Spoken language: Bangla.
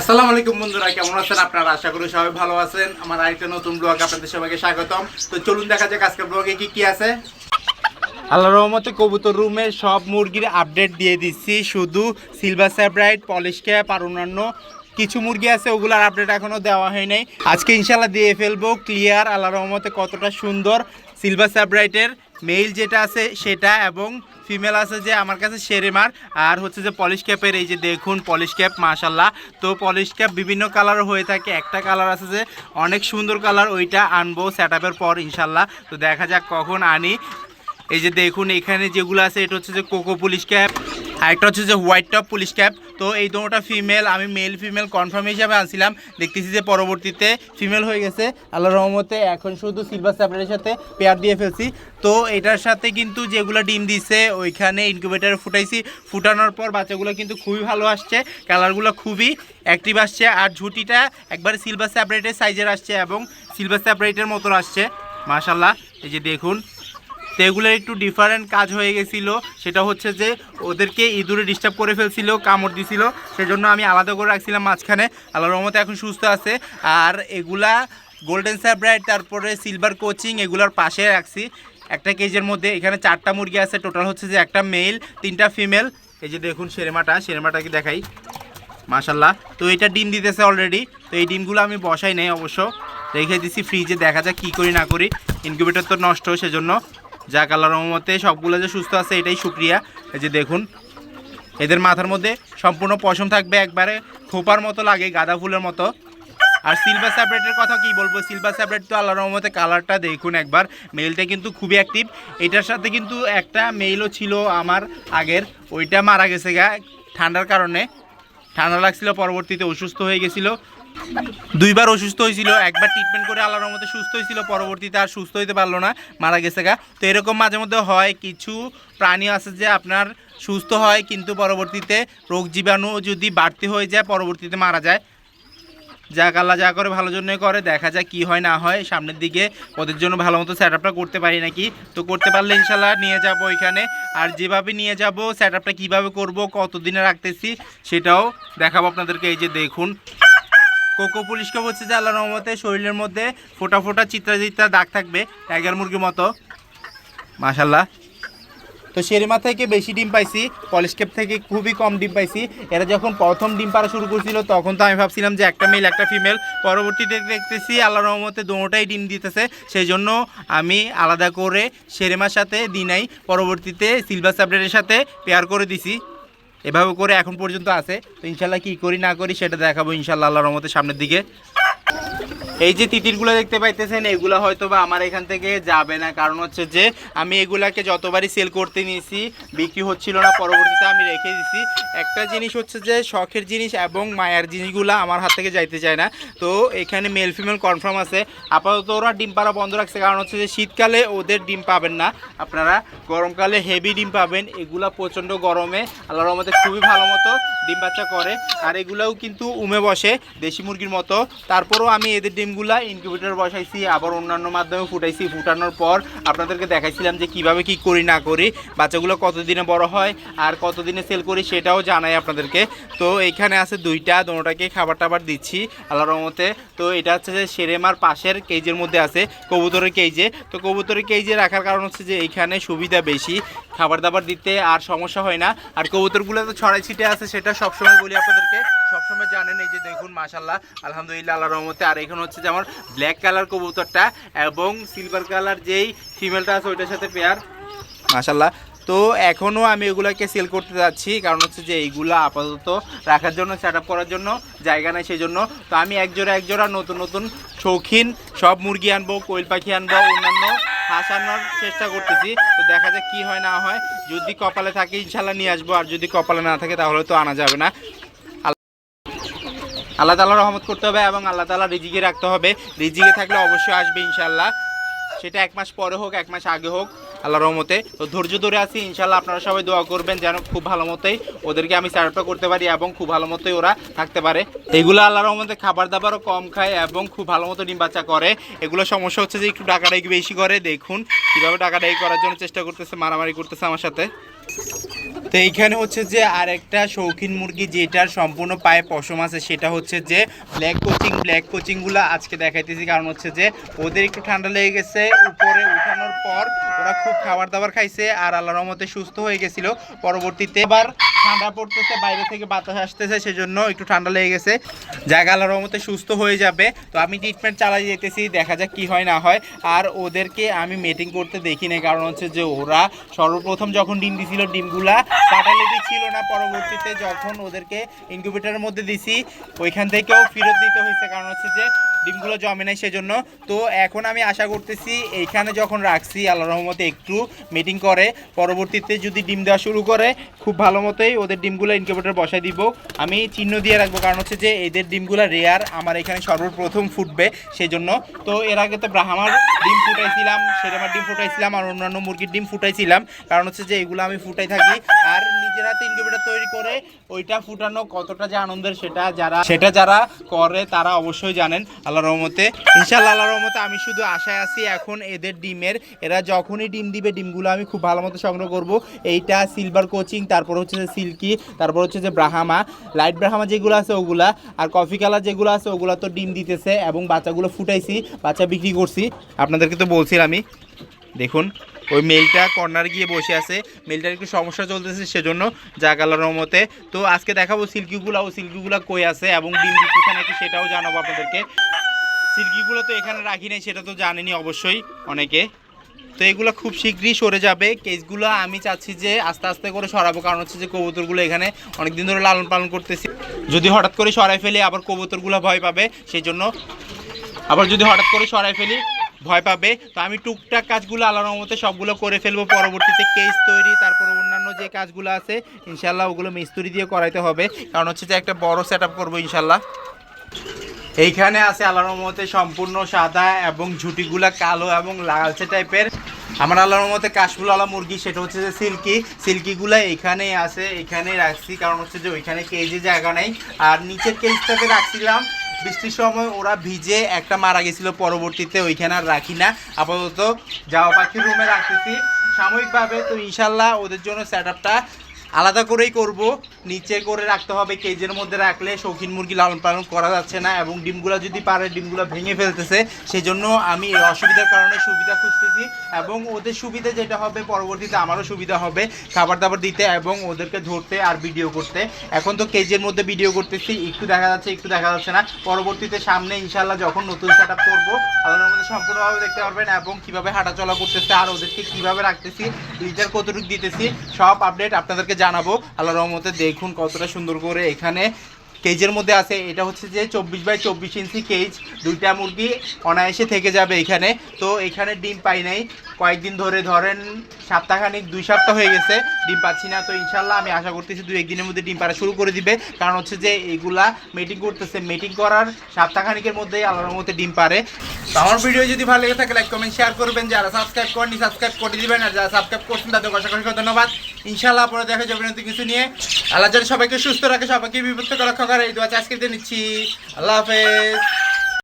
আসসালামু আলাইকুম বন্ধুরা, কেমন আছেন আপনারা? আশা করি সবাই ভালো আছেন। আমার আরেকটা নতুন ব্লগ আপনাদের সবাইকে স্বাগতম। তো চলুন দেখা যাক আজকের ব্লগে কি কি আছে। আল্লাহ রহমতে কবুতর রুমে সব মুরগির আপডেট দিয়ে দিচ্ছি। শুধু সিলভার স্যাপ্রাইট পলিশ ক্যাপ আর অন্যান্য কিছু মুরগি আছে, ওগুলোর আপডেট এখনও দেওয়া হয় নাই। আজকে ইনশাল্লাহ দিয়ে ফেলব। ক্লিয়ার আল্লাহ রহমতে কতটা সুন্দর সিলভার স্যাপ্রাইটের মেইল যেটা আছে সেটা এবং ফিমেল আছে যে আমার কাছে শেরেমার, আর হচ্ছে যে পলিশ ক্যাপের এই যে দেখুন পলিশ ক্যাপ মাশাল্লাহ তো পলিশ ক্যাপ বিভিন্ন কালার হয়ে থাকে। একটা কালার আছে যে অনেক সুন্দর কালার, ওইটা আনব সেট পর ইনশাল্লাহ তো দেখা যাক কখন আনি। এই যে দেখুন, এখানে যেগুলো আছে, এটা হচ্ছে যে কোকো পুলিশ ক্যাপ আর একটা হচ্ছে যে হোয়াইট টপ পুলিশ ক্যাপ তো এই দুটোটা ফিমেল আমি মেল ফিমেল কনফার্ম হিসাবে আনছিলাম। দেখতেছি যে পরবর্তীতে ফিমেল হয়ে গেছে। আল্লাহ রহমতে এখন শুধু সিলভার স্যাপারের সাথে পেয়ার দিয়ে ফেলছি। তো এটার সাথে কিন্তু যেগুলো ডিম দিছে, ওইখানে ইনকিউবেটারে ফুটাইছি। ফুটানোর পর বাচ্চাগুলো কিন্তু খুবই ভালো আসছে। কালারগুলো খুবই অ্যাক্টিভ আসছে। আর ঝুটিটা একবারে সিলভার স্যাপারেটের সাইজের আসছে এবং সিলভার স্যাপারেটের মতো আসছে। মাশাল্লাহ এই যে দেখুন। তো এগুলোর একটু ডিফারেন্ট কাজ হয়ে গেছিল। সেটা হচ্ছে যে, ওদেরকে ইঁদুরে ডিস্টার্ব করে ফেলছিল, কামড় দিছিল। সেজন্য আমি আলাদা করে রাখছিলাম মাঝখানে। আল্লাহর রহমতে এখন সুস্থ আছে। আর এগুলা গোল্ডেন স্যাব্রাইট তারপরে সিলভার কোচিং এগুলোর পাশে রাখছি। একটা কেজের মধ্যে, এখানে চারটা মুরগি আছে। টোটাল হচ্ছে যে একটা মেল তিনটা ফিমেল এই যে দেখুন সেরেমাটা, সেরেমাটাকে দেখাই। মাশাল্লাহ তো এটা ডিম দিতেছে অলরেডি তো এই ডিমগুলো আমি বসাই নেই অবশ্য। রেখে দিছি ফ্রিজে দেখা যাক কী করি না করি। ইনকিউবেটর তো নষ্ট, সেজন্য যাক আল্লাহ রহমতে সবগুলো যে সুস্থ আছে, এটাই সুক্রিয়া এই যে দেখুন, এদের মাথার মধ্যে সম্পূর্ণ পশম থাকবে একবারে, খোপার মতো লাগে, গাঁদা ফুলের মতো। আর সিলভার স্যাপারেটের কথা কি বলব? সিলভার স্যাপারেট তো আল্লাহ রহমতে কালারটা দেখুন একবার। মেলটা কিন্তু খুবই অ্যাক্টিভ এটার সাথে কিন্তু একটা মেলও ছিল আমার আগের। ওইটা মারা গেছে গা ঠান্ডার কারণে। ঠান্ডা লাগছিল, পরবর্তীতে অসুস্থ হয়ে গেছিল। দুইবার অসুস্থ হয়েছিল, একবার ট্রিটমেন্ট করে আল্লাহর মধ্যে সুস্থ হয়েছিল, পরবর্তীতে আর সুস্থ হইতে পারল না, মারা গেছে গা। তো এরকম মাঝে মধ্যে হয়, কিছু প্রাণী আছে যে আপনার সুস্থ হয়, কিন্তু পরবর্তীতে রোগ জীবাণু যদি বাড়তি হয়ে যায়, পরবর্তীতে মারা যায়। যাক, আল্লাহ যা করে ভালো জন্যই করে, দেখা যায় কি হয় না হয়। সামনের দিকে ওদের জন্য ভালো মতো সেট করতে পারি নাকি? তো করতে পারলে ইনশাল্লাহ নিয়ে যাব ওইখানে। আর যেভাবে নিয়ে যাব সেট আপটা কীভাবে করব, কতদিনে রাখতেছি, সেটাও দেখাবো আপনাদেরকে। এই যে দেখুন কোকো পুলিশকে বলছে যে আল্লাহ রহমতে শরীরের মধ্যে ফোটা ফোটা, চিত্রা চিত্রা দাগ থাকবে, টাইগার মুরগির মতো। মাশাল্লাহ তো শেরিমা থেকে বেশি ডিম পাইছি, পলিশকেপ থেকে খুবই কম ডিম পাইছি। এরা যখন প্রথম ডিম পাড়া শুরু করছিল, তখন তো আমি ভাবছিলাম যে একটা মেল একটা ফিমেল পরবর্তীতে দেখতেছি আল্লাহ রহমতে দোনোটাই ডিম দিতেছে সেই জন্য আমি আলাদা করে শেরেমার সাথে দিনাই পরবর্তীতে সিলভার সাবরেটের সাথে পেয়ার করে দিছি। এভাবে করে এখন পর্যন্ত আছে। তো ইনশাল্লাহ কি করি না করি সেটা দেখাবো ইনশাল্লাহ আল্লাহ রহমতের সামনের দিকে। এই যে তিতিরগুলো দেখতে পাইতেছেন, এগুলো হয়তো বা আমার এখান থেকে যাবে না। কারণ হচ্ছে যে, আমি এগুলাকে যতবারই সেল করতে নিয়েছি, বিক্রি হচ্ছিল না, পরবর্তীতে আমি রেখে দিছি। একটা জিনিস হচ্ছে যে, শখের জিনিস এবং মায়ার জিনিসগুলো আমার হাত থেকে যাইতে চায় না। তো এখানে মেল ফিমেল কনফার্ম আছে। আপাতত ওরা ডিম পাড়া বন্ধ রাখছে। কারণ হচ্ছে যে, শীতকালে ওদের ডিম পাবেন না। আপনারা গরমকালে হেভি ডিম পাবেন। এগুলা প্রচণ্ড গরমে। আল্লাহর রহমতে খুবই ভালো মতো ডিম বাচ্চা করে। আর এগুলাও কিন্তু উমে বসে দেশি মুরগির মতো। তারপরেও আমি এদের ডিমগুলা ইনকিউবেটর বসাইছি, আবার অন্যান্য মাধ্যমে ফুটাইছি। ফুটানোর পর আপনাদেরকে দেখাইছিলাম যে কীভাবে কি করি না করি, বাচ্চাগুলো কতদিনে বড় হয় আর কতদিনে সেল করি সেটাও জানাই আপনাদেরকে। তো এইখানে আছে দুইটা দোনোটাকে খাবার টাবার দিচ্ছি আল্লাহ রহমতে। তো এটা হচ্ছে যে সেরেমার পাশের কেজের মধ্যে আছে, কবুতরের কেজে তো কবুতরের কেজে রাখার কারণ হচ্ছে যে এইখানে সুবিধা বেশি, খাবার দাবার দিতে আর সমস্যা হয় না। আর কবুতরগুলো তো ছড়াই ছিটে আছে, সেটা সবসময় বলি আপনাদেরকে। সবসময় জানেন এই যে দেখুন মাশাল্লাহ আলহামদুলিল্লাহ আল্লাহ রহমতে। আর এখানে হচ্ছে যেমন ব্ল্যাক কালার কবুতরটা এবং সিলভার কালার যেই ফিমেলটা আছে, ওইটার সাথে পেয়ার মাশাল্লাহ তো এখনও আমি এগুলোকে সেল করতে যাচ্ছি, কারণ হচ্ছে যে এইগুলো আপাতত রাখার জন্য সেট করার জন্য জায়গা নেই সেই জন্য তো আমি একজোড়া একজোড়া নতুন নতুন শৌখিন, সব মুরগি আনব, কোয়েল পাখি আনব, অন্যান্য হাঁস আনার চেষ্টা করতেছি। তো দেখা যাক কি হয়, না হয়। যদি কপালে থাকে ইনশাল্লাহ নিয়ে আসব, আর যদি কপালে না থাকে, তাহলে তো আনা যাবে না। আল্লাহ তালা রহমত করতে হবে এবং আল্লাহ তালা রিজিকে রাখতে হবে। রিজিকে থাকলে অবশ্যই আসবে ইনশাল্লাহ সেটা এক মাস পরে হোক, এক মাস আগে হোক আল্লাহ রহমতে। তো ধৈর্য ধরে আছি ইনশাল্লাহ আপনারা সবাই দোয়া করবেন যেন খুব ভালো মতোই ওদেরকে আমি সার্ভটা করতে পারি এবং খুব ভালো মতোই ওরা থাকতে পারে। এগুলো আল্লাহ রহমতে খাবার দাবারও কম খায় এবং খুব ভালো মতো ডিম বাচ্চা করে। এগুলো সমস্যা হচ্ছে যে একটু টাকাটাই বেশি করে। দেখুন কীভাবে টাকাটাই করার জন্য চেষ্টা করতেছে, মারামারি করতেছে আমার সাথে। তো এইখানে হচ্ছে যে আরেকটা শৌখিন মুরগি যেটার সম্পূর্ণ পায়ে পশম আছে, সেটা হচ্ছে যে ব্ল্যাক কোচিং ব্ল্যাক কোচিংগুলো আজকে দেখাইতেছি। কারণ হচ্ছে যে ওদের একটু ঠান্ডা লেগে গেছে, উপরে উঠানোর পর ওরা খুব খাবার দাবার খাইছে আর আল্লাহর রহমতে সুস্থ হয়ে গেছিল। পরবর্তীতে আবার ঠান্ডা পড়তেছে, বাইরে থেকে বাতাস আসতেছে, সেজন্য একটু ঠান্ডা লেগে গেছে। জায়গা আল্লাহর রহমতে সুস্থ হয়ে যাবে। তো আমি ট্রিটমেন্ট চালাই যেতেছি, দেখা যাক কি হয় না হয়। আর ওদেরকে আমি মিটিং করতে দেখি না কারণ হচ্ছে যে ওরা সর্বপ্রথম যখন ডিম দিছিল, ডিমগুলা ছিল না পরবর্তীতে যখন ওদেরকে ইনকিউবেটারের মধ্যে দিছি, ওইখান থেকেও ফেরত দিতে হয়েছে। কারণ হচ্ছে যে ডিমগুলো জমে নাই সেজন্য। তো এখন আমি আশা করতেছি এইখানে যখন রাখছি আল্লাহ রহমতে একটু মিটিং করে, পরবর্তীতে যদি ডিম দেওয়া শুরু করে, খুব ভালো মতোই ওদের ডিমগুলো ইনকিউবেটর বসাই দিব। আমি চিহ্ন দিয়ে রাখব, কারণ হচ্ছে যে এদের ডিমগুলো রেয়ার আমার এখানে সর্বপ্রথম ফুটবে সেই জন্য তো এর আগে তো ব্রাহ্মার ডিম ফুটাইছিলাম, সেরমার ডিম ফুটাইছিলাম, আর অন্যান্য মুরগির ডিম ফুটাইছিলাম। কারণ হচ্ছে যে এগুলো আমি ফুটাই থাকি, আর নিজের হাতে তৈরি করে ওইটা ফুটানো কতটা যে আনন্দের সেটা যারা সেটা যারা করে, তারা অবশ্যই জানেন। আল্লাহ রহমতে। ইনশাল্লাহ আল্লাহ রহমতে আমি শুধু আশায় আছি, এখন এদের ডিমের, এরা যখনই ডিম দিবে, ডিমগুলো আমি খুব ভালো মতো সংগ্রহ করব। এইটা সিলভার কোচিং তারপর হচ্ছে যে সিল্কি তারপর হচ্ছে যে ব্রাহামা লাইট ব্রাহামা যেগুলো আছে ওগুলা, আর কফি কালার যেগুলো আছে ওগুলো তো ডিম দিতেছে এবং বাচ্চাগুলো ফুটাইছি, বাচ্চা বিক্রি করছি। আপনাদেরকে তো বলছি আমি দেখুন ওই মেলটা কর্নার গিয়ে বসে আছে। মেলটার একটু সমস্যা চলতেছে সেজন্য জাগালার মতে তো আজকে দেখাবো সিল্কিগুলা ও সিল্কিগুলা কই আছে এবং ডিম দিতেছে নাকি সেটাও জানাব আপনাদেরকে। সিল্কিগুলো তো এখানে রাখি নাই, সেটা তো জানেনি অবশ্যই অনেকে। তো এগুলো খুব শীঘ্রই সরে যাবে। কেসগুলো আমি চাচ্ছি যে আস্তে আস্তে করে সরাবো, কারণ হচ্ছে যে কবুতরগুলো এখানে অনেক দিন ধরে লালন পালন করতেছি। যদি হঠাৎ করে সরাই ফেলি, আবার কবুতরগুলো ভয় পাবে সেই জন্য আবার যদি হঠাৎ করে সরাই ফেলি ভয় পাবে। তো আমি টুকটাক কাজগুলো আল্লাহর মতে সবগুলো করে ফেলব। পরবর্তীতে কেস তৈরি, তারপর অন্যান্য যে কাজগুলো আছে ইনশাল্লাহ ওগুলো মিস্ত্রি দিয়ে করাইতে হবে। কারণ হচ্ছে যে একটা বড় সেট আপ করব ইনশাল্লাহ এইখানে আছে আল্লাহর রহমতে সম্পূর্ণ সাদা এবং ঝুটিগুলা কালো এবং লালচে টাইপের আমার আল্লাহর রহমতে কাশফুল আলা মুরগি, সেটা হচ্ছে যে সিল্কি। সিল্কিগুলা এখানেই আছে এখানেই রাখছি। কারণ হচ্ছে যে ওইখানে কেজি জায়গা নেই। আর নিচের কেজটাতে রাখছিলাম বৃষ্টির সময় ওরা ভিজে একটা মারা গেছিল, পরবর্তীতে ওইখানে আর রাখি না। আপাতত যাওয়া পাখির রুমে রাখতেছি। সাময়িকভাবে তো ইনশাল্লাহ ওদের জন্য সেট আপটা আলাদা করেই করব। নিচে করে রাখতে হবে, কেজের মধ্যে রাখলে শৌখিন মুরগি লালন পালন করা যাচ্ছে না এবং ডিমগুলো যদি পারে, ডিমগুলো ভেঙে ফেলতেছে সেই জন্য আমি এই অসুবিধার কারণে সুবিধা খুঁজতেছি এবং ওদের সুবিধা যেটা হবে, পরবর্তীতে আমারও সুবিধা হবে খাবার দাবার দিতে এবং ওদেরকে ধরতে আর ভিডিও করতে। এখন তো কেজের মধ্যে ভিডিও করতেছি, একটু দেখা যাচ্ছে, একটু দেখা যাচ্ছে না। পরবর্তীতে সামনে ইনশাল্লাহ যখন নতুন সেট আপ করব আলোর মধ্যে সম্পূর্ণভাবে দেখতে পারবেন এবং কীভাবে হাঁটাচলা করতেছে আর ওদেরকে কীভাবে রাখতেছি লিটার কতটুকু দিতেছি, সব আপডেট আপনাদেরকে জানাব। আল্লাহ রহমতে দেখুন কতটা সুন্দর করে এখানে কেজের মধ্যে আছে। এটা হচ্ছে যে চব্বিশ বাই চব্বিশ ইঞ্চি কেজ। দুইটা মুরগি অনায়াসে থেকে যাবে এখানে। তো এখানে ডিম পাই নাই। কয়েকদিন ধরে ধরেন সপ্তাহখানিক, দুই সপ্তাহ হয়ে গেছে। ডিম পাচ্ছি না, তো ইনশাল্লাহ আমি আশা করতেছি দুই একদিনের মধ্যে ডিম পাড়া শুরু করে দিবে। কারণ হচ্ছে যে এগুলা মিটিং করতেছে মিটিং করার সপ্তাহখানিকের মধ্যেই আল্লাহর মধ্যে ডিম পারে তো আমার ভিডিও যদি ভালো লেগে থাকে লাইক কমেন্ট শেয়ার করবেন। যারা সাবস্ক্রাইব করেনি সাবস্ক্রাইব করে দিবেন। আর যারা সাবস্ক্রাইব করছেন, তাদের অসংখ্য ধন্যবাদ। ইনশাল্লাহ পরে দেখা যাবে নতুন কিছু নিয়ে। আল্লাহ যেন সবাইকে সুস্থ রাখে, সবাইকে বিপদ থেকে রক্ষা করে। এই দোয়া আজকে দিয়ে নিচ্ছি। আল্লাহ হাফেজ।